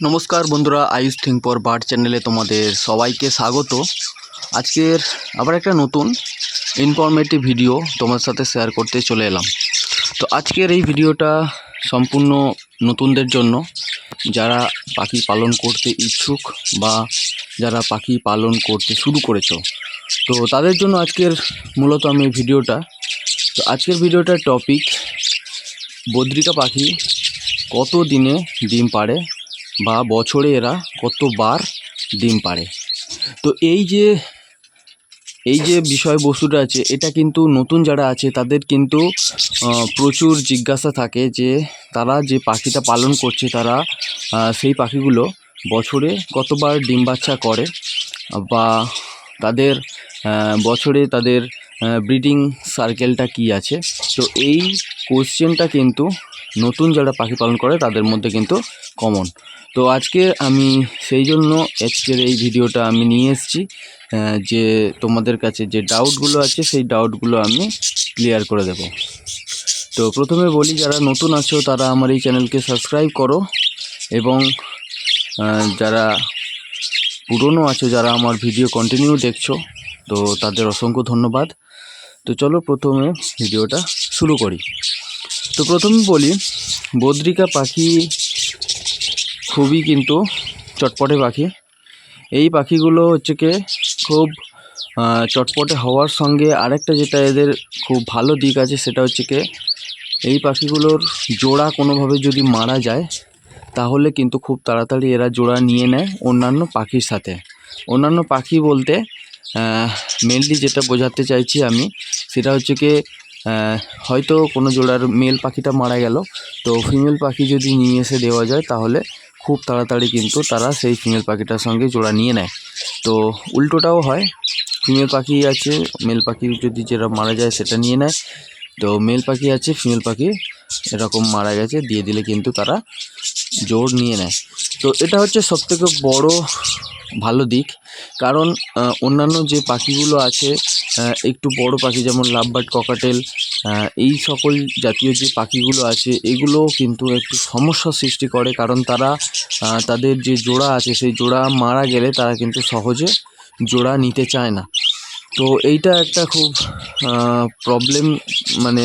নমস্কার বন্ধুরা, আয়ুষ থিঙ্ক পর বার্ড চ্যানেলে তোমাদের সবাইকে স্বাগত। আজকের আবার একটা নতুন ইনফরমেটিভ ভিডিও তোমার সাথে শেয়ার করতে চলে এলাম। তো আজকের এই ভিডিওটা সম্পূর্ণ নতুনদের জন্য। যারা পাখি পালন করতে ইচ্ছুক বা যারা পাখি পালন করতে শুরু করেছ। তো তাদের জন্য আজকের মূলত আমি ভিডিওটা তো আজকের ভিডিওটার টপিক বদ্রিকা পাখি কত দিনে ডিম পাড়ে? বা বছরে এরা কতবার ডিম পাড়ে। তো এই যে এই যে বিষয়বস্তুটা আছে, এটা কিন্তু নতুন যারা আছে, তাদের কিন্তু প্রচুর জিজ্ঞাসা থাকে যে, তারা যে পাখিটা পালন করছে, তারা সেই পাখিগুলো বছরে কতবার ডিম বাচ্চা করে বা তাদের বছরে তাদের ব্রিডিং সার্কেলটা কি আছে। তো এই কোশ্চেনটা কিন্তু নতুন যারা পাখি পালন করে, তাদের মধ্যে কিন্তু কমন তো আজকে আমি সেই জন্য আজকের এই ভিডিওটা আমি নিয়ে এসেছি যে তোমাদের কাছে যে ডাউটগুলো আছে, সেই ডাউটগুলো আমি ক্লিয়ার করে দেব। তো প্রথমে বলি, যারা নতুন আছো, তারা আমার এই চ্যানেলকে সাবস্ক্রাইব করো এবং যারা পুরনো আছো, যারা আমার ভিডিও কন্টিনিউ দেখছ, তো তাদের অসংখ্য ধন্যবাদ। তো চলো প্রথমে ভিডিওটা শুরু করি। তো প্রথমে বলি, বদ্রিকা পাখি খুবই কিন্তু চটপটে পাখি। এই পাখিগুলো হচ্ছে কি, খুব চটপটে হওয়ার সঙ্গে আরেকটা যেটা এদের খুব ভালো দিক আছে, সেটা হচ্ছে কি, এই পাখিগুলোর জোড়া কোনোভাবে যদি মারা যায়, তাহলে কিন্তু খুব তাড়াতাড়ি এরা জোড়া নিয়ে নেয় অন্যান্য পাখির সাথে। অন্যান্য পাখি বলতে মেনলি যেটা বোঝাতে চাইছি আমি, সেটা হচ্ছে কি হয়তো কোনো জোড়ার মেল পাখিটা মারা গেল। তো ফিমেল পাখি যদি নিয়ে এসে দেওয়া যায়, তাহলে খুব তাড়াতাড়ি কিন্তু তারা সেই ফিমেল পাখিটার সঙ্গে জোড়া নিয়ে নেয়। তো উল্টোটাও হয়। ফিমেল পাখি আছে মেল পাখি যদি যেটা মারা যায় সেটা নিয়ে নেয়। তো মেল পাখি আছে ফিমেল পাখি এরকম মারা গেছে, দিয়ে দিলে কিন্তু তারা জোর নিয়ে নেয়। তো এটা হচ্ছে সবথেকে বড় ভালো দিক। কারণ অন্যান্য যে পাখিগুলো আছে একটু বড় পাখি যেমন লাভবার্ড, ককাটেল এই সকল জাতীয় যে পাখিগুলো আছে এগুলো কিন্তু একটু সমস্যার সৃষ্টি করে। কারণ তারা তাদের যে জোড়া আছে, সেই জোড়া মারা গেলে তারা কিন্তু সহজে জোড়া নিতে চায় না। তো এইটা একটা খুব প্রবলেম মানে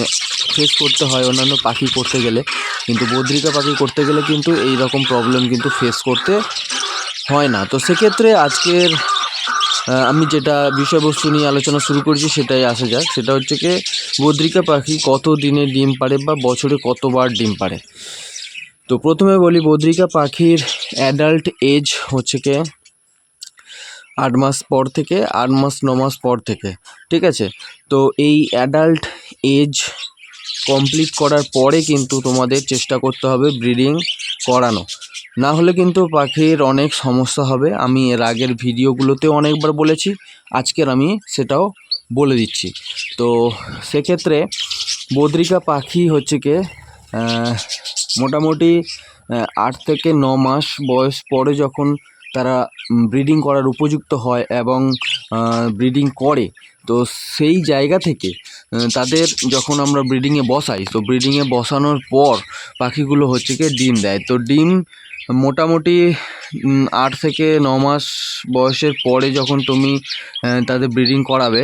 ফেস করতে হয় অন্যান্য পাখি করতে গেলে। কিন্তু বদ্রিকা পাখি করতে গেলে কিন্তু এই রকম প্রবলেম কিন্তু ফেস করতে হয় না। তো সেক্ষেত্রে আজকের আমি যেটা বিষয়বস্তু নিয়ে আলোচনা শুরু করেছি সেটাই আসা যাক। সেটা হচ্ছে কি, বদ্রিকা পাখি কত দিনে ডিম পাড়ে বা বছরে কতবার ডিম পারে তো প্রথমে বলি, বদ্রিকা পাখির অ্যাডাল্ট এজ হচ্ছে কি আট মাস পর থেকে, আট মাস, ন মাস পর থেকে, ঠিক আছে? তো এই অ্যাডাল্ট এজ কমপ্লিট করার পরে কিন্তু তোমাদের চেষ্টা করতে হবে ব্রিডিং করানো। না হলে কিন্তু পাখির অনেক সমস্যা হবে। আমি এর আগের ভিডিওগুলোতেও অনেকবার বলেছি, আজকের আমি সেটাও বলে দিচ্ছি। তো সেক্ষেত্রে বদ্রিকা পাখি হচ্ছে কি মোটামুটি আট থেকে ন মাস বয়স পরে যখন তারা ব্রিডিং করার উপযুক্ত হয় এবং ব্রিডিং করে। তো সেই জায়গা থেকে তাদের যখন আমরা ব্রিডিংয়ে বসাই, তো ব্রিডিংয়ে বসানোর পর পাখিগুলো হচ্ছে কি ডিম দেয়। তো ডিম মোটামুটি আট থেকে ন মাস বয়সের পরে যখন তুমি তাদের ব্রিডিং করাবে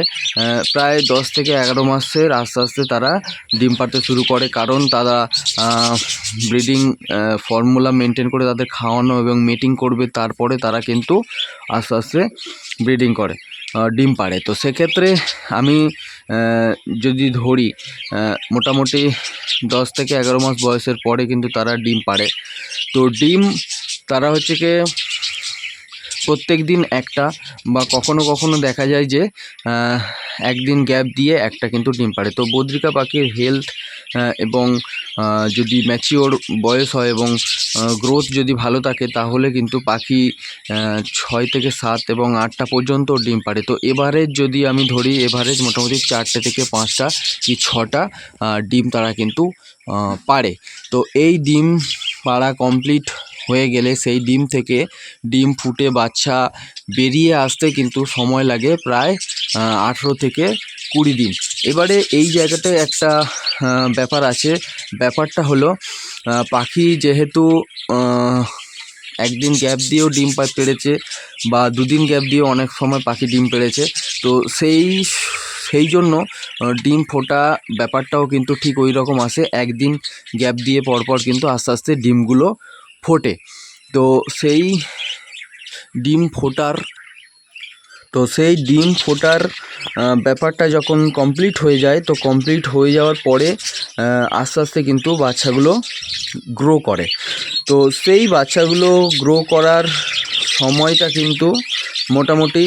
প্রায় দশ থেকে এগারো মাসের আস্তে আস্তে তারা ডিম পাড়তে শুরু করে। কারণ তারা ব্রিডিং ফর্মুলা মেনটেন করে তাদের খাওয়ানো এবং মিটিং করবে, তারপরে তারা কিন্তু আস্তে আস্তে ব্রিডিং করে। ডিম পাড়ে। তো সেক্ষেত্রে আমি যদি ধরি মোটামুটি দশ থেকে এগারো মাস বয়সের পরে কিন্তু তারা ডিম পাড়ে। তো ডিম তারা হচ্ছে কি, প্রত্যেক দিন একটা বা কখনো কখনো দেখা যায় যে একদিন গ্যাপ দিয়ে একটা কিন্তু ডিম পাড়ে। তো বদ্রিকা পাখির হেলথ এবং যদি ম্যাচিওর বয়স হয় এবং গ্রোথ যদি ভালো থাকে, তাহলে কিন্তু পাখি ছয় থেকে সাত এবং আটটা পর্যন্ত ডিম পাড়ে। তো এভারেজ যদি আমি ধরি এভারেজ মোটামুটি চারটে থেকে পাঁচটা কি ছটা ডিম তারা কিন্তু পারে তো এই ডিম পাড়া কমপ্লিট হয়ে গেলে সেই ডিম থেকে ডিম ফুটে বাচ্চা বেরিয়ে আসতে কিন্তু সময় লাগে প্রায় আঠেরো থেকে কুড়ি দিন। এবারে এই জায়গাটায় একটা ব্যাপার আছে। ব্যাপারটা হলো পাখি যেহেতু একদিন গ্যাপ দিয়েও ডিম পা- পেড়েছে বা দুদিন গ্যাপ দিয়েও অনেক সময় পাখি ডিম পেড়েছে, তো সেই সেই জন্য ডিম ফোটা ব্যাপারটাও কিন্তু ঠিক ওই রকম আসে। একদিন গ্যাপ দিয়ে পরপর কিন্তু আস্তে আস্তে ডিমগুলো ফোটে। তো সেই ডিম ফোটার, তো সেই ডিম ফোটার ব্যাপারটা যখন কমপ্লিট হয়ে যায়, তো কমপ্লিট হয়ে যাওয়ার পরে আস্তে আস্তে কিন্তু বাচ্চাগুলো গ্রো করে। তো সেই বাচ্চাগুলো গ্রো করার সময়টা কিন্তু মোটামুটি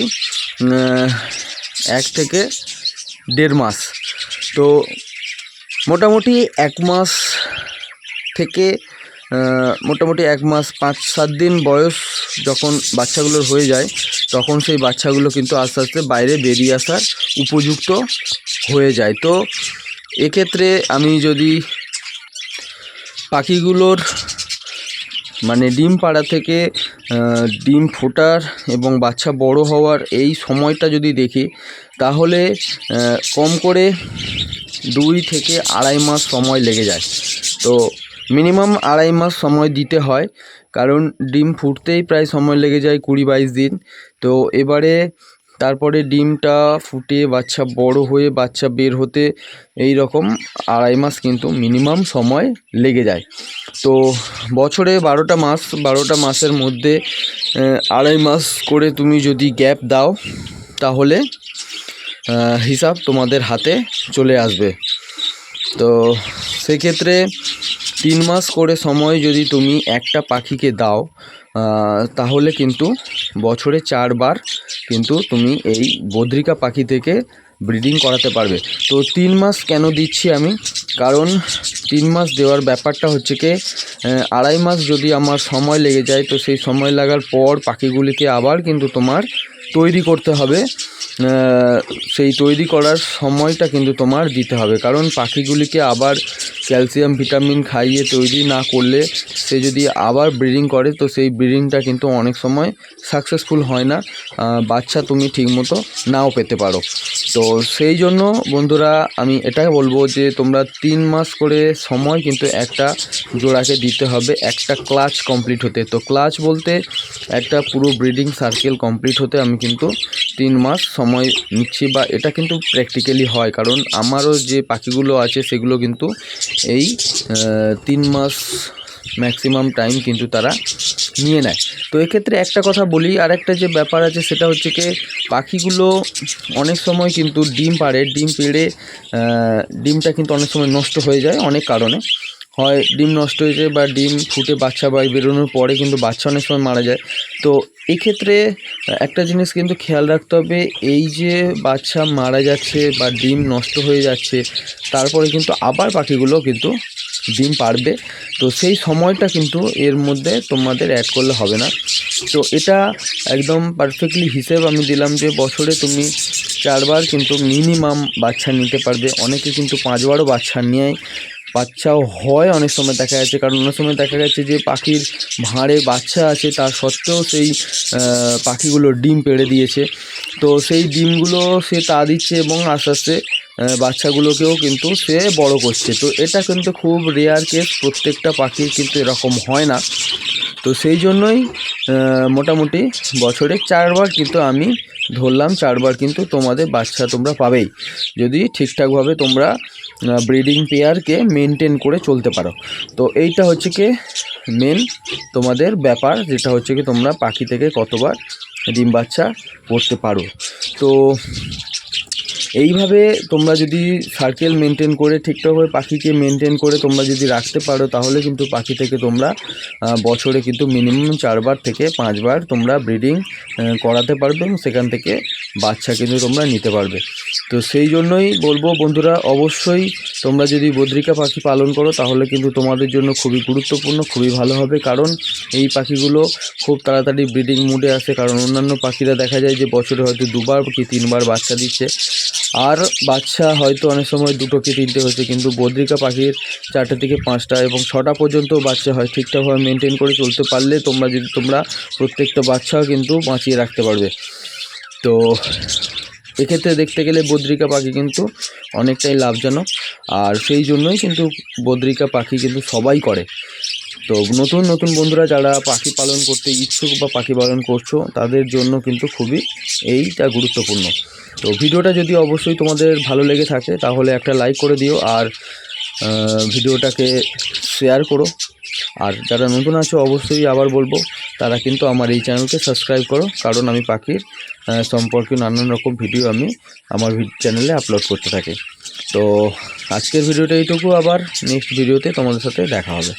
এক থেকে দেড় মাস। তো মোটামুটি এক মাস থেকে মোটামুটি এক মাস পাঁচ সাত দিন বয়স যখন বাচ্চাগুলোর হয়ে যায় তখন সেই বাচ্চাগুলো কিন্তু আস্তে আস্তে বাইরে বেরিয়ে আসার উপযুক্ত হয়ে যায়। তো এক্ষেত্রে আমি যদি পাখিগুলোর মানে ডিম পাড়া থেকে ডিম ফোটার এবং বাচ্চা বড় হওয়ার এই সময়টা যদি দেখি, তাহলে কম করে দুই থেকে আড়াই মাস সময় লেগে যায়। তো মিনিমাম আড়াই মাস সময় দিতে হয়, কারণ ডিম ফুটতেই প্রায় সময় লেগে যায় কুড়ি বাইশ দিন। তো এবারে তারপরে ডিমটা ফুটে বাচ্চা বড় হয়ে বাচ্চা বের হতে এই রকম আড়াই মাস কিন্তু মিনিমাম সময় লেগে যায়। তো বছরে বারোটা মাস, বারোটা মাসের মধ্যে আড়াই মাস করে তুমি যদি গ্যাপ দাও, তাহলে হিসাব তোমাদের হাতে চলে আসবে। তো সেক্ষেত্রে তিন মাস করে সময় যদি তুমি একটা পাখিকে দাও তাহলে কিন্তু বছরে চারবার কিন্তু তুমি এই বদ্রিকা পাখি থেকে ব্রিডিং করাতে পারবে। তো তিন মাস কেন দিচ্ছি আমি? কারণ তিন মাস দেওয়ার ব্যাপারটা হচ্ছে কি আড়াই মাস যদি আমার সময় লেগে যায়, তো সেই সময় লাগার পর পাখিগুলিকে আবার কিন্তু তোমার তৈরি করতে হবে। সেই তৈরি করার সময়টা কিন্তু তোমার দিতে হবে। কারণ পাখিগুলিকে আবার ক্যালসিয়াম, ভিটামিন খাইয়ে তৈরি না করলে সে যদি আবার ব্রিডিং করে, তো সেই ব্রিডিংটা কিন্তু অনেক সময় সাকসেসফুল হয় না। বাচ্চা তুমি ঠিকমতো নাও পেতে পারো। তো সেই জন্য বন্ধুরা, আমি এটাই বলব যে তোমরা তিন মাস করে সময় কিন্তু একটা জোড়াকে দিতে হবে, একটা ক্লাচ কমপ্লিট হতে। তো ক্লাচ বলতে একটা পুরো ব্রিডিং সার্কেল কমপ্লিট হতে আমি কিন্তু তিন মাস সময় নিচ্ছি বা এটা কিন্তু প্র্যাকটিক্যালি হয়। কারণ আমারও যে পাখিগুলো আছে, সেগুলো কিন্তু এই তিন মাস ম্যাক্সিমাম টাইম কিন্তু তারা নিয়ে নেয়। তো এক্ষেত্রে একটা কথা বলি আর একটা যে ব্যাপার আছে, সেটা হচ্ছে কি, পাখিগুলো অনেক সময় কিন্তু ডিম পাড়ে, ডিম পেড়ে ডিমটা কিন্তু অনেক সময় নষ্ট হয়ে যায় অনেক কারণে। হয়, ডিম নষ্ট হয়ে যায় বা ডিম ফুটে বাচ্চা বা বেরোনোর পরে কিন্তু বাচ্চা অনেক সময় মারা যায়। তো এক্ষেত্রে একটা জিনিস কিন্তু খেয়াল রাখতে হবে, এই যে বাচ্চা মারা যাচ্ছে বা ডিম নষ্ট হয়ে যাচ্ছে, তারপরে কিন্তু আবার পাখিগুলো কিন্তু ডিম পারবে তো সেই সময়টা কিন্তু এর মধ্যে তোমাদের অ্যাড করলে হবে না। তো এটা একদম পারফেক্টলি হিসেব আমি দিলাম যে বছরে তুমি চারবার কিন্তু মিনিমাম বাচ্চা নিতে পারবে। অনেকে কিন্তু পাঁচবারও বাচ্চা নেয়। বাচ্চাও হয় অনেক সময় দেখা যাচ্ছে। কারণ অনেক সময় দেখা যাচ্ছে যে পাখির ভাঁড়ে বাচ্চা আছে, তার সত্ত্বেও সেই পাখিগুলো ডিম পেড়ে দিয়েছে। তো সেই ডিমগুলো সে তা দিচ্ছে এবং আস্তে আস্তে বাচ্চাগুলোকেও কিন্তু সে বড় করছে। তো এটা কিন্তু খুব রেয়ার কেস প্রত্যেকটা পাখির কিন্তু এরকম হয় না। তো সেই জন্যই মোটামুটি বছরে চারবার কিন্তু আমি ধরলাম চারবার কিন্তু তোমাদের বাচ্চা তোমরা পাবেই। যদি ঠিকঠাকভাবে তোমরা ব্রিডিং পেয়ারকে মেনটেন করে চলতে পারো। তো এইটা হচ্ছে কি মেন তোমাদের ব্যাপার, যেটা হচ্ছে কি তোমরা পাখি থেকে কতবার ডিম বাচ্চা করতে পারো। তো এইভাবে তোমরা যদি সার্কেল মেনটেন করে ঠিকঠাকভাবে পাখিকে মেনটেন করে তোমরা যদি রাখতে পারো, তাহলে কিন্তু পাখি থেকে তোমরা বছরে কিন্তু মিনিমাম চারবার থেকে পাঁচবার তোমরা ব্রিডিং করাতে পারবে এবং সেখান থেকে বাচ্চা কিন্তু তোমরা নিতে পারবে। তো সেই জন্যই বলব বন্ধুরা, অবশ্যই তোমরা যদি বদ্রিকা পাখি পালন করো, তাহলে কিন্তু তোমাদের জন্য খুবই গুরুত্বপূর্ণ, খুবই ভালো হবে। কারণ এই পাখিগুলো খুব তাড়াতাড়ি ব্রিডিং মুডে আসে। কারণ অন্যান্য পাখিরা দেখা যায় যে বছরে হয়তো দুবার কি তিনবার বাচ্চা দিচ্ছে। আর বাচ্চা হয়তো অনেক সময় দুটো কি তিনটে হচ্ছে কিন্তু বদ্রিকা পাখির চারটে থেকে পাঁচটা এবং ছটা পর্যন্ত বাচ্চা হয়, ঠিকঠাকভাবে মেনটেন করে চলতে পারলে তোমরা যদি, তোমরা প্রত্যেকটা বাচ্চাও কিন্তু বাঁচিয়ে রাখতে পারবে। তো এক্ষেত্রে দেখতে গেলে বদ্রিকা পাখি কিন্তু অনেকটাই লাভজনক, আর সেই জন্যই কিন্তু বদ্রিকা পাখি কিন্তু সবাই করে। তো নতুন নতুন বন্ধুরা যারা পাখি পালন করতে ইচ্ছুক বা পাখি পালন করছ, তাদের জন্য কিন্তু খুবই এইটা গুরুত্বপূর্ণ। তো ভিডিওটা যদি অবশ্যই তোমাদের ভালো লেগে থাকে, তাহলে একটা লাইক করে দিও আর ভিডিওটাকে শেয়ার করো। আর যারা নতুন আছো, অবশ্যই আবার বলব, তারা কিন্তু আমার এই চ্যানেলকে সাবস্ক্রাইব করো, কারণ আমি পাখির সম্পর্কে নানান রকম ভিডিও আমি আমার চ্যানেলে আপলোড করতে থাকি। তো আজকের ভিডিওটা এইটুকু, আবার নেক্সট ভিডিওতে তোমাদের সাথে দেখা হবে।